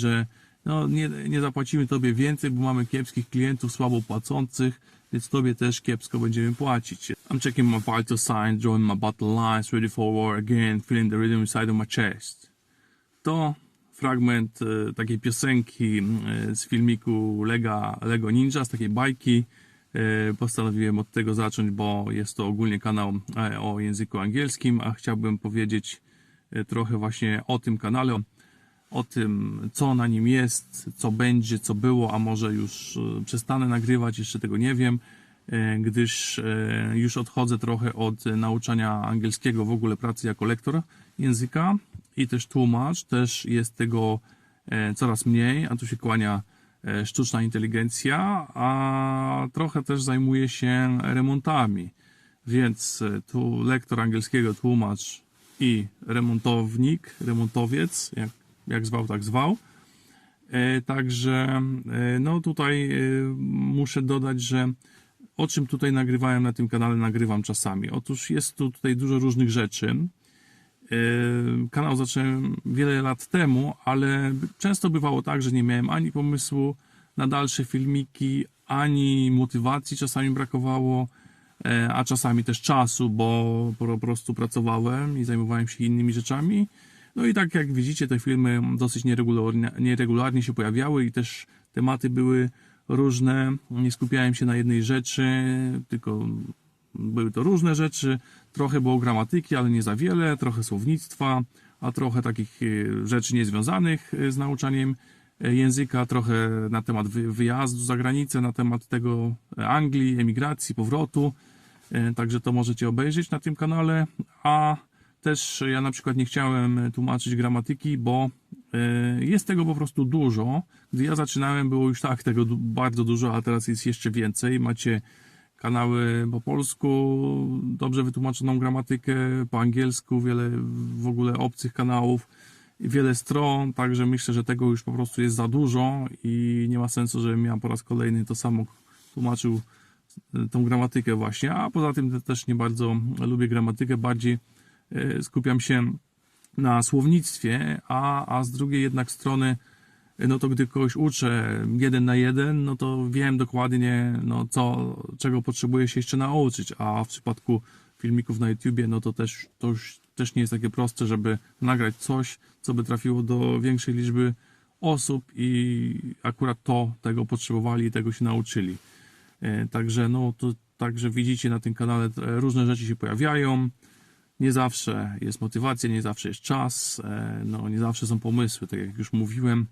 że no, nie, nie zapłacimy tobie więcej, bo mamy kiepskich klientów, słabo płacących, więc tobie też kiepsko będziemy płacić. I'm checking my vital signs, drawing my battle lines, ready for war again, feeling the rhythm inside of my chest. To fragment e, takiej piosenki e, z filmiku Lega, Lego Ninja, z takiej bajki. E, postanowiłem od tego zacząć, bo jest to ogólnie kanał e, o języku angielskim, a chciałbym powiedzieć e, trochę właśnie o tym kanale, o- tym, co na nim jest, co będzie, co było, a może już e, przestanę nagrywać, jeszcze tego nie wiem, e, gdyż e, już odchodzę trochę od nauczania angielskiego, w ogóle pracy jako lektor języka i też tłumacz, też jest tego coraz mniej, a tu się kłania sztuczna inteligencja, a trochę też zajmuję się remontami, więc tu lektor angielskiego, tłumacz i remontownik, remontowiec, jak, jak zwał, tak zwał. E, Także e, no tutaj e, muszę dodać, że o czym tutaj nagrywałem na tym kanale, nagrywam czasami. Otóż jest tu tutaj dużo różnych rzeczy. Kanał zacząłem wiele lat temu, ale często bywało tak, że nie miałem ani pomysłu na dalsze filmiki, ani motywacji czasami brakowało, a czasami też czasu, bo po prostu pracowałem i zajmowałem się innymi rzeczami. No i tak jak widzicie, te filmy dosyć nieregularnie, nieregularnie się pojawiały i też tematy były różne. Nie skupiałem się na jednej rzeczy, tylko były to różne rzeczy. Trochę było gramatyki, ale nie za wiele, trochę słownictwa, a trochę takich e, rzeczy niezwiązanych e, z nauczaniem e, języka, trochę na temat wy- wyjazdu za granicę, na temat tego Anglii, emigracji, powrotu. Także to możecie obejrzeć na tym kanale. A też ja na przykład nie chciałem e, tłumaczyć gramatyki, bo e, jest tego po prostu dużo. Gdy ja zaczynałem, było już tak tego bardzo dużo, a teraz jest jeszcze więcej. Macie kanały po polsku, dobrze wytłumaczoną gramatykę, po angielsku, wiele w ogóle obcych kanałów, wiele stron, także myślę, że tego już po prostu jest za dużo i nie ma sensu, żebym ja po raz kolejny to samo tłumaczył e, tą gramatykę właśnie, a poza tym te- też nie bardzo lubię gramatykę, bardziej skupiam się na słownictwie, a, a z drugiej jednak strony no to gdy kogoś uczę jeden na jeden, no to wiem dokładnie, no co, czego potrzebuję się jeszcze nauczyć, a w przypadku filmików na YouTubie, no to też, to już też nie jest takie proste, żeby nagrać coś, co by trafiło do większej liczby osób i akurat to, tego potrzebowali i tego się nauczyli. E, Także no to także widzicie na tym kanale różne rzeczy się pojawiają. Nie zawsze jest motywacja, nie zawsze jest czas, e, no nie zawsze są pomysły, tak jak już mówiłem.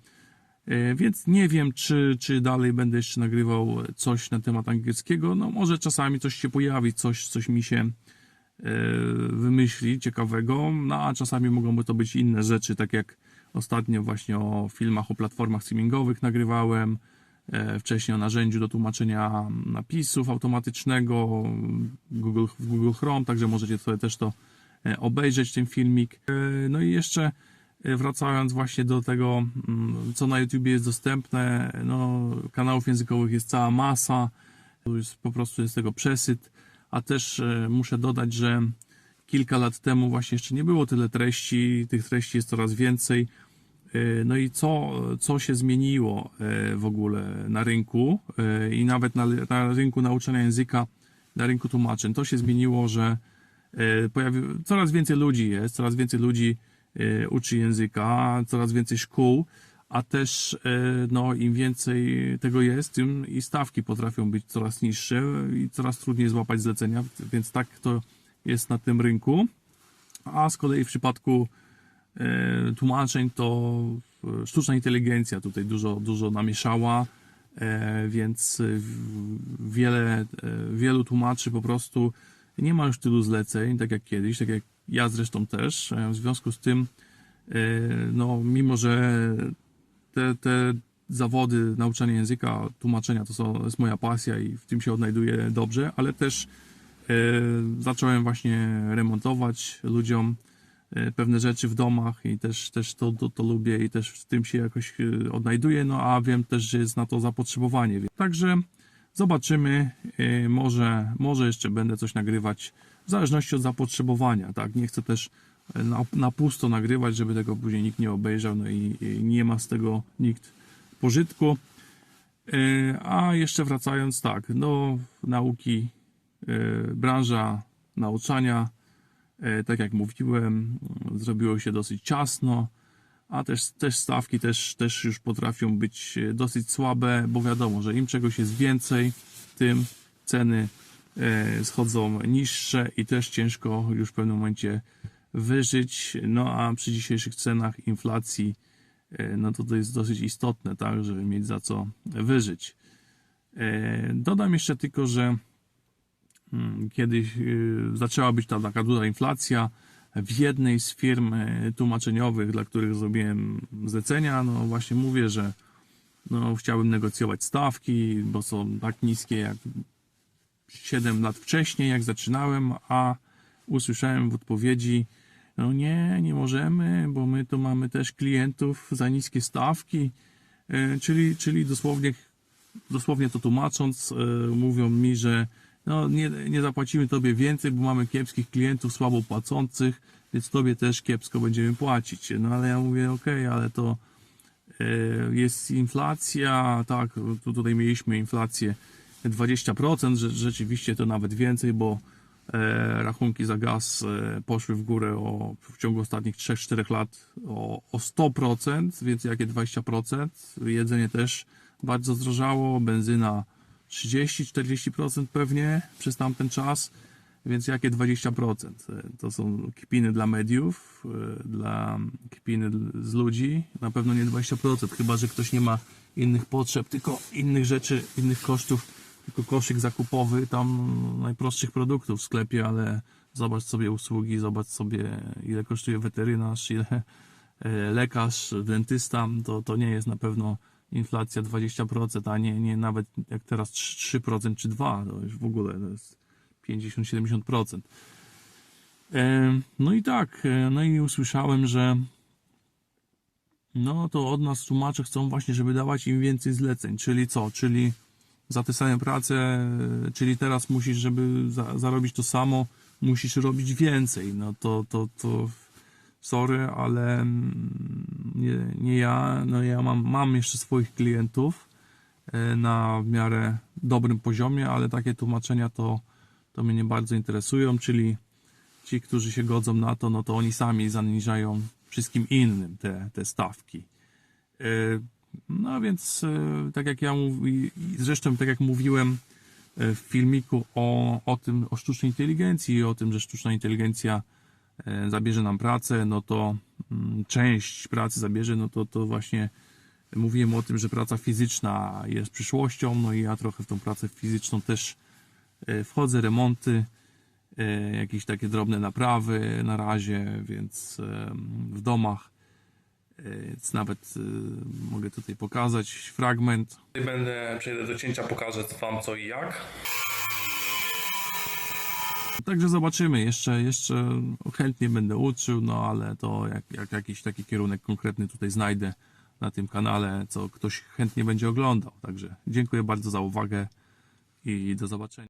E, Więc nie wiem, czy, czy dalej będę jeszcze nagrywał coś na temat angielskiego. No może czasami coś się pojawi, coś, coś mi się e, wymyśli ciekawego, no a czasami mogą to być inne rzeczy, tak jak ostatnio właśnie o filmach o platformach streamingowych nagrywałem, wcześniej o narzędziu do tłumaczenia napisów automatycznego Google, w Google Chrome, także możecie sobie też to obejrzeć, ten filmik. E, No i jeszcze e, wracając właśnie do tego, mm, co na YouTubie jest dostępne, no kanałów językowych jest cała masa, jest, po prostu jest tego przesyt, a też e, muszę dodać, że kilka lat temu właśnie jeszcze nie było tyle treści, tych treści jest coraz więcej. E, No i co, co się zmieniło e, w ogóle na rynku e, i nawet na, na rynku nauczania języka, na rynku tłumaczeń, to się zmieniło, że e, pojawi, coraz więcej ludzi jest, coraz więcej ludzi e, uczy języka, coraz więcej szkół, a też e, no, im więcej tego jest, tym i stawki potrafią być coraz niższe i coraz trudniej złapać zlecenia, więc tak to jest na tym rynku. A z kolei w przypadku e, tłumaczeń to e, sztuczna inteligencja tutaj dużo, dużo namieszała, e, więc e, wiele, e, wielu tłumaczy po prostu nie ma już tylu zleceń, tak jak kiedyś, tak jak ja zresztą też. E, W związku z tym, e, no, mimo że te, te zawody nauczania języka, tłumaczenia to, są, to jest moja pasja i w tym się odnajduję dobrze, ale też e, zacząłem właśnie remontować ludziom pewne rzeczy w domach i też, też to, to, to lubię i też w tym się jakoś odnajduję, no a wiem też, że jest na to zapotrzebowanie. Także zobaczymy, może, może jeszcze będę coś nagrywać w zależności od zapotrzebowania, tak? Nie chcę też na, na pusto nagrywać, żeby tego później nikt nie obejrzał, no i, i nie ma z tego nikt pożytku. E, A jeszcze wracając, tak, do nauki, e, branża nauczania, e, tak jak mówiłem, zrobiło się dosyć ciasno, a też, też stawki też, też już potrafią być e, dosyć słabe, bo wiadomo, że im czegoś jest więcej, tym ceny e, schodzą niższe i też ciężko już w pewnym momencie wyżyć. No a przy dzisiejszych cenach inflacji, e, no to to jest dosyć istotne, tak, żeby mieć za co wyżyć. E, Dodam jeszcze tylko, że mm, kiedyś zaczęła być ta taka duża inflacja w jednej z firm tłumaczeniowych, dla których zrobiłem zlecenia, no właśnie mówię, że no, chciałbym negocjować stawki, bo są tak niskie jak 7 lat wcześniej, jak zaczynałem, a usłyszałem w odpowiedzi, no nie, nie możemy, bo my tu mamy też klientów za niskie stawki, E, czyli, czyli dosłownie, dosłownie to tłumacząc, e, mówią mi, że no nie, nie zapłacimy tobie więcej, bo mamy kiepskich klientów, słabo płacących, więc tobie też kiepsko będziemy płacić. No ale ja mówię, okej, ale to e, jest inflacja, tak, tu tutaj mieliśmy inflację 20%, że rzeczywiście to nawet więcej, bo e, rachunki za gaz e, poszły w górę o, w ciągu ostatnich 3-4 lat o, o 100%, więc jakie 20%? Jedzenie też bardzo zdrożało, benzyna 30-40% pewnie przez tamten czas, więc jakie 20%? E, To są kpiny dla mediów, dla kpiny z ludzi, na pewno nie 20%, chyba że ktoś nie ma innych potrzeb, tylko innych rzeczy, innych kosztów, tylko koszyk zakupowy tam najprostszych produktów w sklepie, ale zobacz sobie usługi, zobacz sobie ile kosztuje weterynarz, ile e, lekarz, dentysta, to, to nie jest na pewno inflacja 20%, a nie, nie nawet jak teraz 3% czy 2%, to już w ogóle to jest 50-70%. E, No i tak, e, no i usłyszałem, że no to od nas tłumacze chcą właśnie, żeby dawać im więcej zleceń, czyli co? Czyli za tę samą pracę, e, czyli teraz musisz, żeby za, zarobić to samo, musisz robić więcej. No to, to, to sorry, ale mm, nie, nie ja. No ja mam, mam jeszcze swoich klientów e, na w miarę dobrym poziomie, ale takie tłumaczenia to, to mnie nie bardzo interesują, czyli ci, którzy się godzą na to, no to oni sami zaniżają wszystkim innym te, te stawki. No więc, e, tak jak ja mówię, zresztą tak jak mówiłem e, w filmiku o, o tym, o sztucznej inteligencji i o tym, że sztuczna inteligencja e, zabierze nam pracę, no to mm, część pracy zabierze, no to, to właśnie mówiłem o tym, że praca fizyczna jest przyszłością, no i ja trochę w tą pracę fizyczną też wchodzę, remonty, jakieś takie drobne naprawy na razie, więc w domach. Więc nawet e, mogę tutaj pokazać fragment. Będę, przejdę do cięcia, pokażę Wam co i jak. Także zobaczymy, jeszcze, jeszcze chętnie będę uczył, no ale to jak, jak jakiś taki kierunek konkretny tutaj znajdę na tym kanale, co ktoś chętnie będzie oglądał. Także dziękuję bardzo za uwagę i do zobaczenia.